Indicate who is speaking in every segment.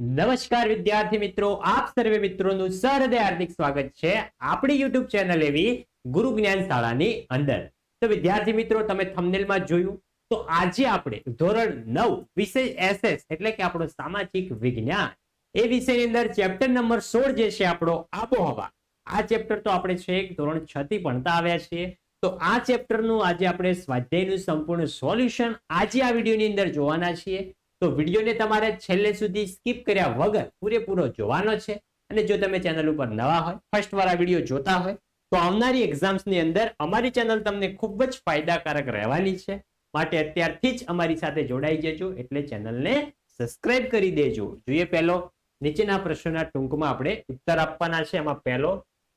Speaker 1: નમસ્કાર વિદ્યાર્થી મિત્રો, આપ સર્વે મિત્રોનું સહૃદય હાર્દિક સ્વાગત છે આપણી યુટ્યુબ ચેનલ એવી ગુરુ જ્ઞાન શાળાની અંદર. તો વિદ્યાર્થી મિત્રો, તમે થંબનેલમાં જોયું, તો આજે આપણે ધોરણ નવ વિષય એસએસ એટલે કે આપણો સામાજિક વિજ્ઞાન, એ વિષયની અંદર ચેપ્ટર નંબર સોળ જે છે આપણો આબોહવા, આ ચેપ્ટર તો આપણે છે ધોરણ છ થી ભણતા આવ્યા છીએ. તો આ ચેપ્ટરનું આજે આપણે સ્વાધ્યાયનું સંપૂર્ણ સોલ્યુશન આજે આ વિડીયોની અંદર જોવાના છીએ. તો વિડીયોને તમારે છેલ્લે સુધી સ્કીપ કર્યા વગર પૂરેપૂરો જોવાનો છે. અને જો તમે ચેનલ ઉપર નવા હોય ફર્સ્ટ વાર આ વીડિયો જોતા હોય, તો આવનારી એક્ઝામ્સની અંદર અમારી ચેનલ તમને ખૂબ જ ફાયદાકારક રહેવાની છે. માટે અત્યારથી જ અમારી સાથે જોડાઈ જજો, એટલે ચેનલને સબસ્ક્રાઇબ કરી દેજો. જોઈએ પહેલો, નીચેના પ્રશ્નોના ટૂંકમાં આપણે ઉત્તર આપવાના છે. એમાં પહેલો,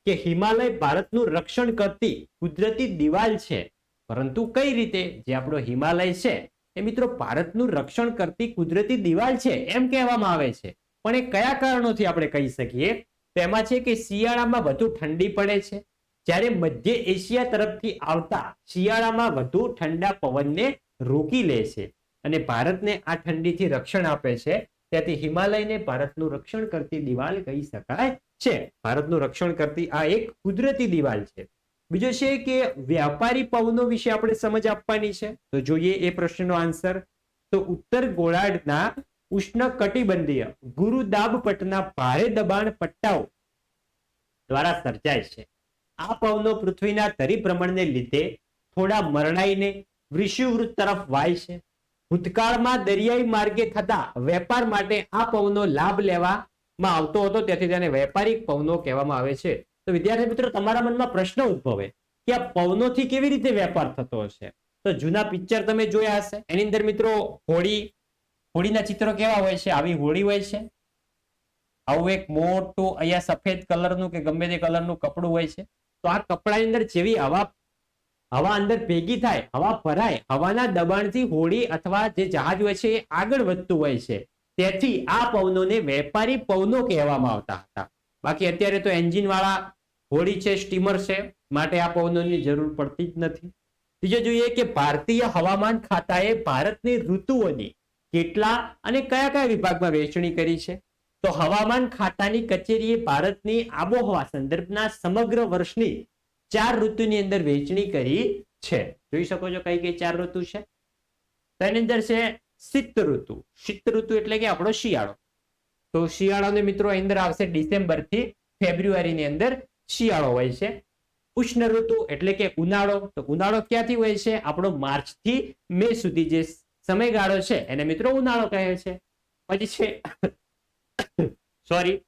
Speaker 1: કે હિમાલય ભારતનું રક્ષણ કરતી કુદરતી દિવાલ છે. પરંતુ કઈ રીતે? જે આપણો હિમાલય છે. એ મિત્રો ભારતનું રક્ષણ કરતી કુદરતી દિવાલ છે એમ કહેવામાં આવે છે. પણ એ કયા કારણોથી આપણે કહી શકીએ? તેમાં છે કે શિયાળામાં વધુ ઠંડી પડે છે. જ્યારે મધ્ય એશિયા તરફથી આવતા શિયાળામાં વધુ ઠંડા પવનને રોકી લે છે અને ભારતને આ ઠંડીથી રક્ષણ આપે છે. ત્યાંથી હિમાલયને ભારતનું રક્ષણ કરતી દિવાલ કહી શકાય છે. ભારતનું રક્ષણ કરતી આ એક કુદરતી દિવાલ છે. બીજો છે કે વ્યાપારી પવનો વિશે આપણે સમજ આપવાની છે. તો જોઈએ એ પ્રશ્નનો આન્સર. તો ઉત્તર ગોળાર્ધના ઉષ્ણ કટિબંધીય ગુરુદાબ પટના ભારે દબાણ પટ્ટાઓ દ્વારા સર્જાય છે. આ પવનો પૃથ્વીના તરીભ્રમણને લીધે થોડા મરણાઈને વૃષિવૃત તરફ વાય છે. ભૂતકાળમાં દરિયાઈ માર્ગે થતા વેપાર માટે આ પવનો લાભ લેવામાં આવતો હતો. તેથી તેને વેપારી પવનો કહેવામાં આવે છે. તો વિદ્યાર્થી મિત્રો, તમારા મનમાં પ્રશ્ન ઉદ્ભવે કે આ પવનોથી કેવી રીતે વેપાર થતો હશે? તો જૂના પિક્ચર તમે જોયા હશે. એની અંદર મિત્રો હોળી, હોળીના ચિત્રો કેવા હોય છે? આવી હોળી હોય છે. આવું એક મોટું અહીંયા સફેદ કલરનું કે ગમે તે કલરનું કપડું હોય છે. તો આ કપડાની અંદર જેવી હવા હવા અંદર ભેગી થાય, હવા ભરાય, હવાના દબાણથી હોળી અથવા જે જહાજ હોય છે એ આગળ વધતું હોય છે. તેથી આ પવનોને વેપારી પવનો કહેવામાં આવતા હતા. બાકી અત્યારે તો એન્જિન વાળા હોડી છે, સ્ટીમર છે, માટે આ પવનોની જરૂર પડતી જ નથી. બીજો જોઈએ કે ભારતીય હવામાન ખાતાએ ભારતની ઋતુઓની કેટલા અને કયા કયા વિભાગમાં વહેંચણી કરી છે? તો હવામાન ખાતાની કચેરીએ ભારતની આબોહવા સંદર્ભના સમગ્ર વર્ષની ચાર ઋતુની અંદર વહેંચણી કરી છે. જોઈ શકો છો કઈ કઈ ચાર ઋતુ છે? તો એની અંદર છે શીત ઋતુ. શીત ઋતુ એટલે કે આપણો શિયાળો. તો શિયાળાને મિત્રો અંદર આવશે ડિસેમ્બરથી ફેબ્રુઆરીની અંદર શિયાળો હોય છે. ઉષ્ણ ઋતુ એટલે કે ઉનાળો. તો ઉનાળો ક્યાંથી હોય છે? આપણો માર્ચથી મે સુધી જે સમયગાળો છે, એને મિત્રો ઉનાળો કહે છે. પછી છે, સોરી,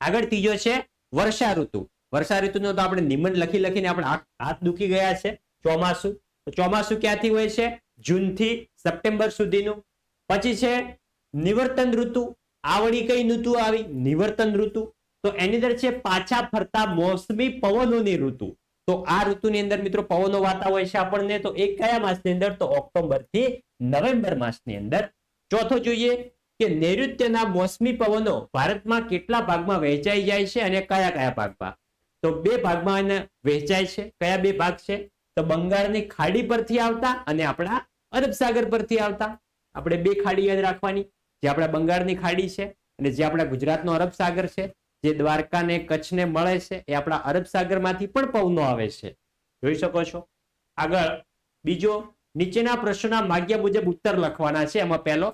Speaker 1: આગળ ત્રીજો છે, વર્ષા ઋતુ. વર્ષા ઋતુનો તો આપણે નિમન લખી લખીને આપણે હાથ દુખી ગયા છે ચોમાસું. તો ચોમાસું ક્યાંથી હોય છે? જૂનથી સપ્ટેમ્બર સુધીનું. પછી છે, નિવર્તન ઋતુ. આવડી કઈ ઋતુ આવી? નિવર્તન ઋતુ. તો એની અંદર છે પાછા ફરતા મોસમી પવનોની ઋતુ. તો આ ઋતુની અંદર મિત્રો પવનો વાતા હોય છે આપણને. તો એ કયા માસની અંદર? તો ઓક્ટોબરથી નવેમ્બર માસની અંદર. ચોથો જોઈએ કે નૈઋત્યના મોસમી પવનો ભારતમાં કેટલા ભાગમાં વહેંચાઈ જાય છે અને કયા કયા ભાગમાં? તો બે ભાગમાં વહેંચાય છે. કયા બે ભાગ છે? તો બંગાળની ખાડી પરથી આવતા અને આપણા અરબ સાગર પરથી આવતા. આપણે બે ખાડી યાદ રાખવાની. જે આપણા બંગાળની ખાડી છે અને જે આપણા ગુજરાતનો અરબ સાગર છે. જે દ્વારકા ને કચ્છને મળે છે એ આપણા અરબ સાગરમાંથી પણ પવનો આવે છે. જોઈ શકો છો? આગળ બીજો નીચેના પ્રશ્નના માગ્યા મુજબ ઉત્તર લખવાના છે. એમાં પહેલો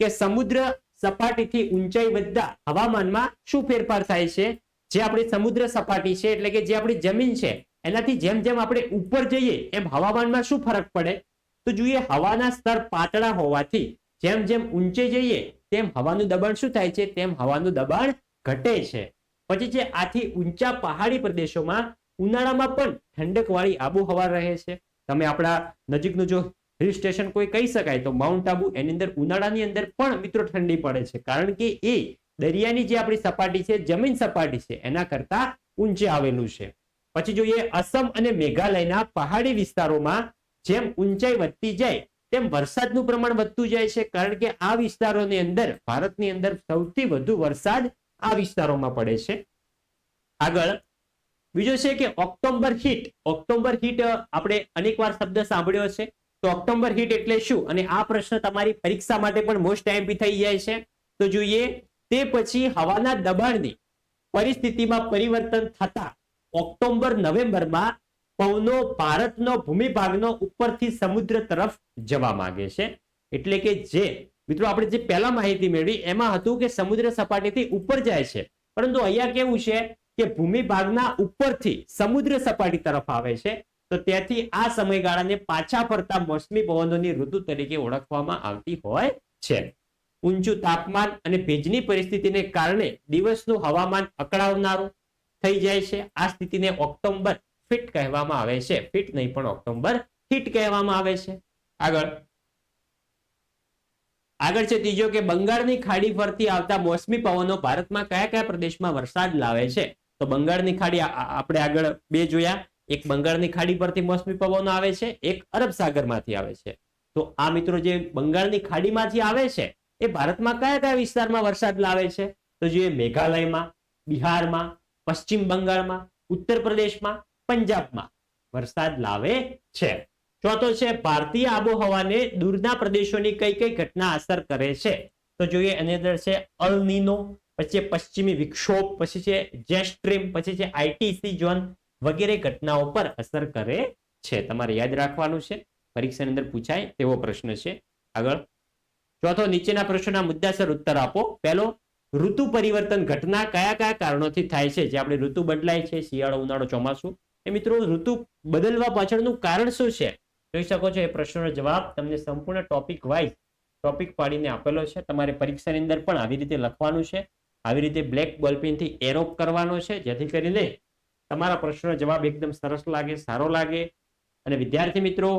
Speaker 1: કે સમુદ્ર સપાટીથી ઊંચાઈ વધતા હવામાનમાં શું ફેરફાર થાય છે? જે આપણી સમુદ્ર સપાટી છે, એટલે કે જે આપણી જમીન છે, એનાથી જેમ જેમ આપણે ઉપર જઈએ, એમ હવામાનમાં શું ફરક પડે? તો જોઈએ હવાના સ્તર પાતળા હોવાથી જેમ જેમ ઊંચે જઈએ, તેમ હવાનું દબાણ શું થાય છે? તેમ હવાનું દબાણ ઘટે છે. પછી છે, આથી ઊંચા પહાડી પ્રદેશોમાં ઉનાળામાં પણ ઠંડક વાળી આબોહવા રહે છે. તમે આપણા નજીકનું જો હિલ સ્ટેશન કોઈ કહી શકાય, તો માઉન્ટ આબુ એની અંદર, ઉનાળાની અંદર પણ મિત્રો ઠંડી પડે છે. કારણ કે એ દરિયાની જે આપણી સપાટી છે, જમીન સપાટી છે, એના કરતા ઊંચે આવેલું છે. પછી જોઈએ અસમ અને મેઘાલયના પહાડી વિસ્તારોમાં જેમ ઊંચાઈ વધતી જાય, તેમ વરસાદનું પ્રમાણ વધતું જાય છે. કારણ કે આ વિસ્તારોની અંદર, ભારતની અંદર સૌથી વધુ વરસાદ આ વિસ્તારોમાં પડે છે. આગળ, બીજો છે કે ઓક્ટોબર હીટ ઓક્ટોબર હીટ આપણે અનેકવાર શબ્દ સાંભળ્યો છે. તો ઓક્ટોબર હીટ એટલે શું? અને આ પ્રશ્ન તમારી પરીક્ષા માટે પણ મોસ્ટ ટાઈમ બી થઈ જાય છે. તો જોઈએ, તે પછી હવાના દબાણની પરિસ્થિતિમાં પરિવર્તન થતા ઓક્ટોબર નવેમ્બરમાં પવનો ભારતનો ભૂમિભાગનો ઉપરથી સમુદ્ર તરફ જવા માંગે છે. એટલે કે જે મિત્રો, આપણે જે પહેલા માહિતી મેળવી, એમાં હતું કે સમુદ્ર સપાટીથી ઉપર જાય છે. પરંતુ અહીંયા કેવું છે કે ભૂમિભાગના ઉપરથી સમુદ્ર સપાટી તરફ આવે છે. તો ત્યાંથી આ સમયગાળાને પાછા ફરતા મોસમી પવનોની ઋતુ તરીકે ઓળખવામાં આવતી હોય છે. ઊંચું તાપમાન અને ભેજની પરિસ્થિતિને કારણે દિવસનું હવામાન અકળાવનારું થઈ જાય છે. આ સ્થિતિને ઓક્ટોબર ફિટ કહેવામાં આવે છે. ફિટ નહીં પણ ઓક્ટોબર હીટ કહેવામાં આવે છે. આગળ આગળ છે ત્રીજો કે બંગાળની ખાડી ફરતી આવતા મોસમી પવનો ભારતમાં કયા કયા પ્રદેશમાં વરસાદ લાવે છે? તો બંગાળની ખાડી આપણે આગળ બે જોયા. એક બંગાળની ખાડી પરથી મોસમી પવનો આવે છે, એક અરબ સાગરમાંથી આવે છે. તો આ મિત્રો જે બંગાળની ખાડીમાંથી આવે છે, એ ભારતમાં કયા કયા વિસ્તારમાં વરસાદ લાવે છે? તો જોઈએ મેઘાલયમાં, બિહારમાં, પશ્ચિમ બંગાળમાં, ઉત્તર પ્રદેશમાં, પંજાબમાં વરસાદ લાવે છે. ચોથો છે, ભારતીય આબોહવાને દૂરના પ્રદેશોની કઈ કઈ ઘટના અસર કરે છે? તો જોઈએ, એની અંદર છે અલનીનો પછી પશ્ચિમી વિક્ષોભ, પછી છે, જેસ્ટ્રીમ, પછી છે આઈટીસી ઝોન વગેરે ઘટનાઓ પર અસર કરે છે. તમારે યાદ રાખવાનું છે. પરીક્ષાની અંદર પૂછાય તેવો પ્રશ્ન છે. આગળ. ચોથો, નીચેના પ્રશ્નોના મુદ્દાસર ઉત્તર આપો. પહેલો, ઋતુ પરિવર્તન ઘટના કયા કયા કારણોથી થાય છે? જે આપણે ઋતુ બદલાય છે, શિયાળો, ઉનાળો, ચોમાસું. એ મિત્રો, ઋતુ બદલવા પાછળનું કારણ શું છે? જોઈ શકો છો એ પ્રશ્નનો જવાબ તમને સંપૂર્ણ ટોપિક વાઇઝ ટોપિક પાડીને આપેલો છે. તમારે પરીક્ષાની અંદર પણ આવી રીતે લખવાનું છે. આવી રીતે બ્લેક બોલપેનથી એરોપ કરવાનો છે. જેથી કરીને તમારા પ્રશ્નનો જવાબ એકદમ સરસ લાગે, સારો લાગે. અને વિદ્યાર્થી મિત્રો,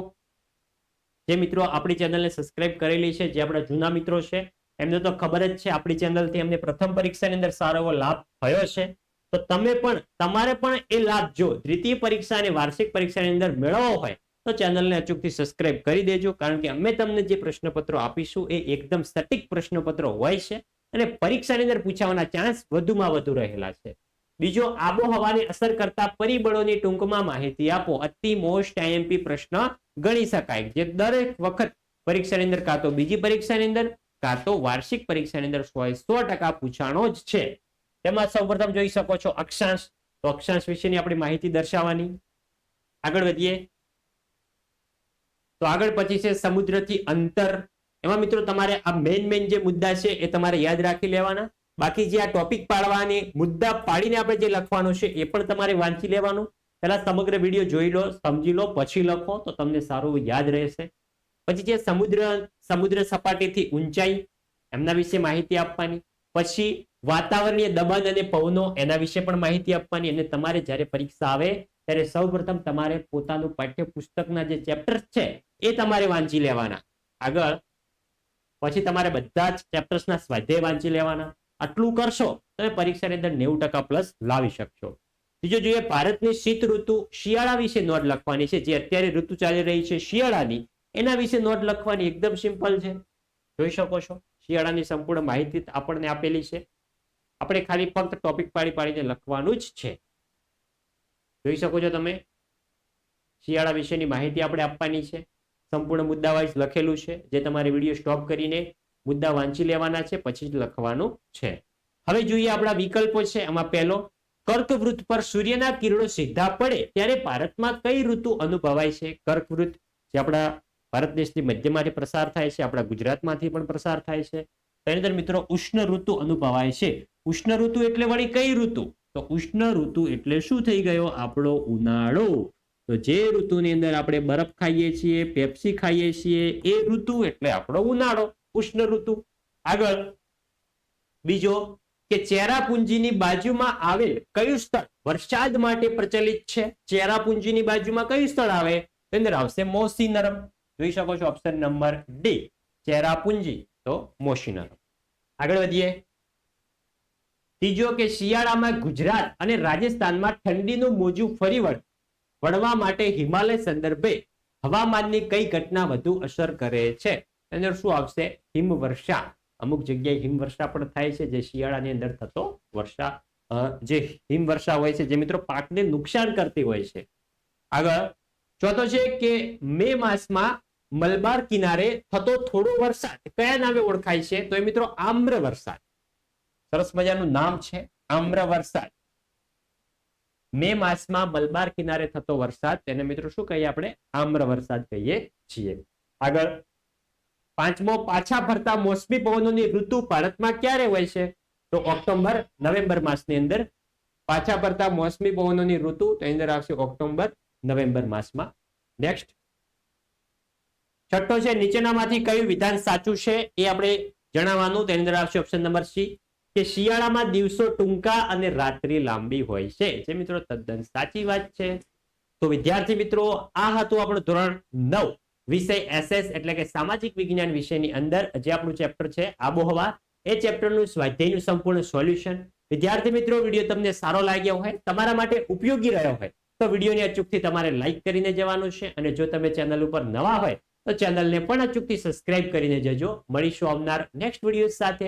Speaker 1: જે મિત્રો આપણી ચેનલને સબસ્ક્રાઇબ કરેલી છે, જે આપણા જૂના મિત્રો છે, એમને તો ખબર જ છે આપણી ચેનલથી એમને પ્રથમ પરીક્ષાની અંદર સારો એવો લાભ થયો છે. તો તમે પણ, તમારે પણ એ લાભ જો દ્વિતીય પરીક્ષા અને વાર્ષિક પરીક્ષાની અંદર મેળવવો હોય તો ચેનલને અચૂકથી સબસ્ક્રાઇબ કરી દેજો, કારણ કે અમે તમને જે પ્રશ્નપત્રો આપીશું એ એકદમ સટીક પ્રશ્નપત્રો હોય છે અને પરીક્ષાની અંદર પૂછાવાના ચાન્સ વધુમાં વધુ રહેલા છે. બીજો આબોહવાને અસર કરતા પરિબળોની ટૂંકમાં માહિતી આપો. અતિ મોસ્ટ આઈએમપી પ્રશ્ન ગણી શકાય. જે દરેક વખત પરીક્ષાની અંદર કાં તો બીજી પરીક્ષાની અંદર, કાં તો વાર્ષિક પરીક્ષાની અંદર સો સો ટકા પૂછાણો જ છે. તેમાં સૌપ્રથમ જોઈ શકો છો અક્ષાંશ. તો અક્ષાંશ વિશેની આપણી માહિતી દર્શાવવાની. આગળ વધીએ. તો આગળ પછી છે સમુદ્રથી અંતર. એમાં મિત્રો તમારે આ મેઇન મેઇન જે મુદ્દા છે એ તમારે યાદ રાખી લેવાના. બાકી જે આ ટોપિક પાડવાની મુદ્દા પાડીને આપણે જે લખવાનું છે એ પણ તમારે વાંચી લેવાનું. પહેલા સમગ્ર વીડિયો જોઈ લો, સમજી લો, પછી લખો તો તમને સારું યાદ રહેશે. પછી જે સમુદ્ર સમુદ્ર સપાટીથી ઊંચાઈ, એમના વિશે માહિતી આપવાની. પછી વાતાવરણીય દબાણ અને પવનો એના વિશે પણ માહિતી આપવાની અને તમારે જ્યારે પરીક્ષા આવે ત્યારે સૌપ્રથમ તમારે પોતાનું પાઠ્યપુસ્તકના જે ચેપ્ટર્સ છે એ તમારે વાંચી લેવાના. આગળ, પછી તમારે બધા જ ચેપ્ટર્સના સ્વાધ્યાય વાંચી લેવાના. આટલું કરશો, તમે પરીક્ષાની અંદર નેવું ટકા પ્લસ લાવી શકશો. બીજો જોઈએ, ભારતની શીત ઋતુ શિયાળા વિશે નોટ લખવાની છે. જે અત્યારે ઋતુ ચાલી રહી છે શિયાળાની. એના વિશે નોટ લખવાની એકદમ સિમ્પલ છે. જોઈ શકો છો? શિયાળાની સંપૂર્ણ માહિતી આપણને આપેલી છે. આપણે ખાલી ફક્ત ટોપિક પાડી પાડીને લખવાનું જ છે. જોઈ શકો છો તમે? શિયાળા વિશેની માહિતી આપણે આપવાની છે. સંપૂર્ણ મુદ્દા વાઇઝ લખેલું છે. જે તમારે વીડિયો સ્ટોપ કરીને મુદ્દા વાંચી લેવાના છે, પછી જ લખવાનું છે. હવે જોઈએ આપણા વિકલ્પો છે. એમાં પહેલો કર્કવૃત પર સૂર્યના કિરણો સીધા પડે ત્યારે ભારતમાં કઈ ઋતુ અનુભવાય છે? કર્કવૃત જે આપણા ભારત દેશની મધ્યમાંથી પ્રસાર થાય છે, આપણા ગુજરાતમાંથી પણ પ્રસાર થાય છે. તેની અંદર મિત્રો ઉષ્ણ ઋતુ અનુભવાય છે. ઉષ્ણ ઋતુ એટલે વળી કઈ ઋતુ? તો ઉષ્ણ ઋતુ એટલે શું થઈ ગયો? આપણો ઉનાળો. તો જે ઋતુની અંદર આપણે બરફ ખાઈએ છીએ, પેપ્સી ખાઈએ છીએ, એ ઋતુ એટલે આપણો ઉનાળો, ઉષ્ણ ઋતુ. આગળ, બીજો કે ચેરાપુંજીની બાજુમાં આવેલ કયું સ્થળ? વરસાદ માટે પ્રચલિત છે. ચેરાપુંજીની બાજુમાં કયું સ્થળ આવે? તો અંદર આવશે મોસીનરમ. જોઈ શકો છો ઓપ્શન નંબર ડી ચેરાપુંજી. તો મોસીનરમ. આગળ વધીએ. ત્રીજો કે શિયાળામાં ગુજરાત અને રાજસ્થાનમાં ઠંડીનું મોજું ફરી વળ વળવા માટે હિમાલય સંદર્ભે હવામાનની કઈ ઘટના વધુ અસર કરે છે? અંદર શું આવશે? હિમવર્ષા. અમુક જગ્યાએ હિમવર્ષા પણ થાય છે, જે શિયાળાની અંદર થતો વર્ષા. જે હિમવર્ષા હોય છે, જે મિત્રો પાકને નુકસાન કરતી હોય છે. આગળ, ચોથો છે કે મે માસમાં મલબાર કિનારે થતો થોડો વરસાદ. કયા નામે ઓળખાય છે? તો એ મિત્રો આમ્ર વરસાદ સરસ મજાનું નામ છે આમ્ર વરસાદ મે માસમાં મલબાર કિનારે થતો વરસાદ, તેને મિત્રો શું કહીએ આપણે? આમ્ર વરસાદ કહીએ છીએ. આગળ, પાંચમો, પાછા ફરતા મોસમી પવનોની ઋતુ ભારતમાં ક્યારે હોય છે? તો ઓક્ટોબર નવેમ્બર માસની અંદર પાછા ફરતા મોસમી પવનોની ઋતુ તો અંદર આવશે ઓક્ટોબર નવેમ્બર માસમાં. નેક્સ્ટ છઠ્ઠો છે, નીચેનામાંથી કયું વિધાન સાચું છે એ આપણે જણાવવાનું. તેની અંદર આવશે ઓપ્શન નંબર સી કે શિયાળામાં દિવસો ટૂંકા અને રાત્રિ લાંબી હોય છે. જે મિત્રો તદ્દન સાચી વાત છે. તો વિદ્યાર્થી મિત્રો, આ હતું આપણું ધોરણ નવ. વિષય એસએસ એટલે કે સામાજિક વિજ્ઞાન વિષયની અંદર જે આપણું ચેપ્ટર છે, આબોહવા, એ ચેપ્ટરનું સ્વાધ્યાયનું સંપૂર્ણ સોલ્યુશન. વિદ્યાર્થી મિત્રો, વીડિયો તમને સારો લાગ્યો હોય, તમારા માટે ઉપયોગી રહ્યો હોય, તો વિડીયોને અચૂકથી તમારે લાઇક કરીને જવાનું છે અને જો તમે ચેનલ ઉપર નવા હોય, તો ચેનલને પણ અચૂકથી સબસ્ક્રાઇબ કરીને જજો. મળીશું આવનાર નેક્સ્ટ વીડિયો સાથે.